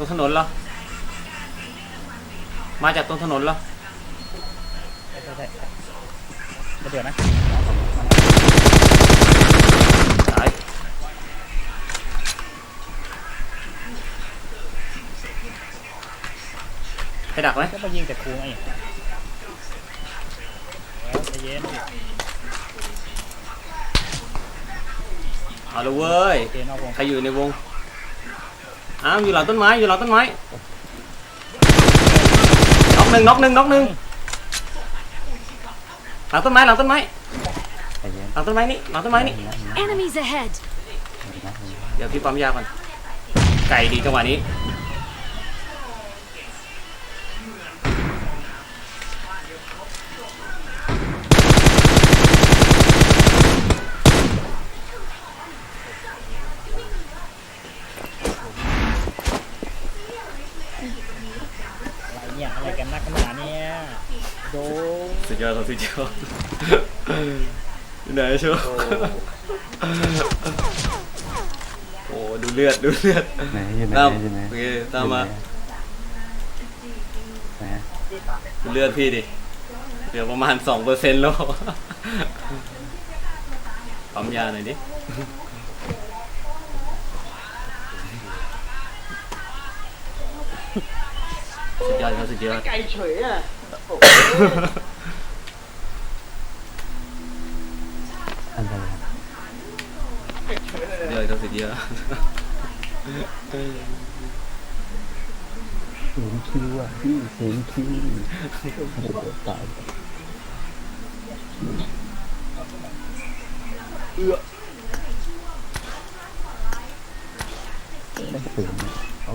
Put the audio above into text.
ตรงถนนเหรอ มาจากตรงถนนเหรอ ใช่ใช่ใช่จะเดือดนะตายให้ดักไหมก็มายิงแต่ครูไงแล้วใจเย็นเอาละเว้ย โอเคนอกวงใครอยู่ในวง อ้าวอยู่หลังต้นไม้อยู่หลังต้นไม้น็อกหนึ่งน็อกหนึ่งน็อกหนึ่งหลังต้นไม้หลังต้นไม้ใจเย็นหลังต้นไม้นี่หลังต้นไม้นี่นะนะ Enemies ahead! นะเดี๋ยวพี่ปั๊มยาก่อนไก่ดีจังหวะนี้ อะไรเนี่ย อะไรกันนักกันหนาเนี่ยโดสุดยอดครับสุดยอดอยู่ไหนชัวร์โอ้ดูเลือดดูเลือดไหนอยู่ไหนตามอยู่ไหนโอเคตามมาไหนดูเลือดพี่ดิเหลือประมาณสองเปอร์เซ็นต์แล้วปั๊มยาหน่อยดิ สุดยอดครับสุดยอดไก่เฉยอะอันตรายสุดยอดครับสุดยอดเสียงคิวอะพี่เสียงคิวโอ้โหตายได้เสียงโอ้